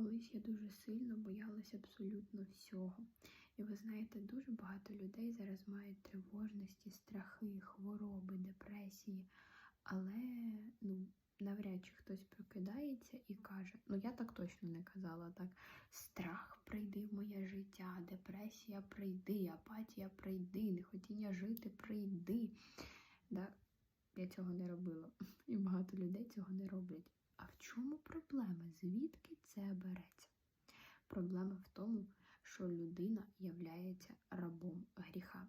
Колись я дуже сильно боялася абсолютно всього. І ви знаєте, дуже багато людей зараз мають тривожності, страхи, хвороби, депресії. Але ну, навряд чи хтось прокидається і каже: ну я так точно не казала так. Страх прийди в моє життя, депресія прийди, апатія прийди, нехотіння жити прийди. Да? Я цього не робила. І багато людей цього не роблять. А в чому проблема? Звідки це береться? Проблема в тому, що людина являється рабом гріха.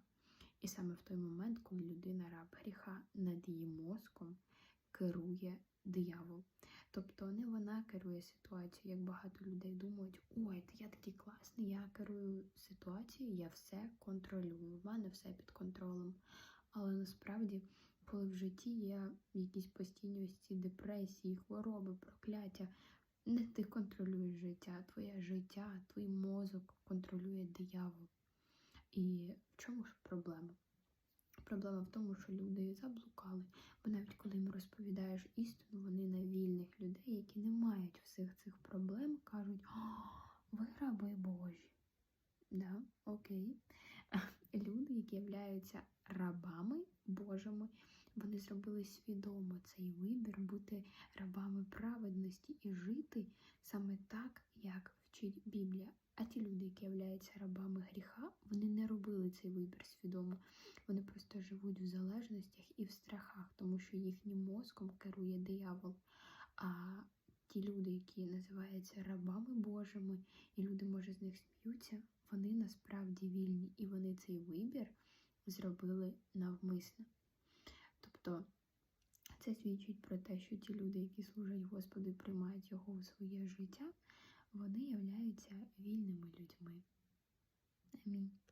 І саме в той момент, коли людина раб гріха, над її мозком керує диявол. Тобто не вона керує ситуацією, як багато людей думають, ой, я такий класний, я керую ситуацією, я все контролюю, в мене все під контролем. Але насправді, коли в житті є якісь ці депресії, хвороби, прокляття, не ти контролюєш життя, твоє життя, твій мозок контролює диявол. І в чому ж проблема? Проблема в тому, що люди заблукали, бо навіть коли їм розповідаєш істину, вони на вільних людей, які не мають всіх цих проблем, кажуть: ви раби Божі. Да, окей. Люди, які являються рабами Божими, вони зробили свідомо цей вибір бути рабами праведності і жити саме так, як вчить Біблія. А ті люди, які являються рабами гріха, вони не робили цей вибір свідомо. Вони просто живуть в залежностях і в страхах, тому що їхнім мозком керує диявол. А ті люди, які називаються рабами Божими, і люди, може, з них сміються, вони насправді вільні, і вони цей вибір зробили навмисно. Тобто це свідчить про те, що ті люди, які служать Господу і приймають його у своє життя, вони являються вільними людьми. Амінь.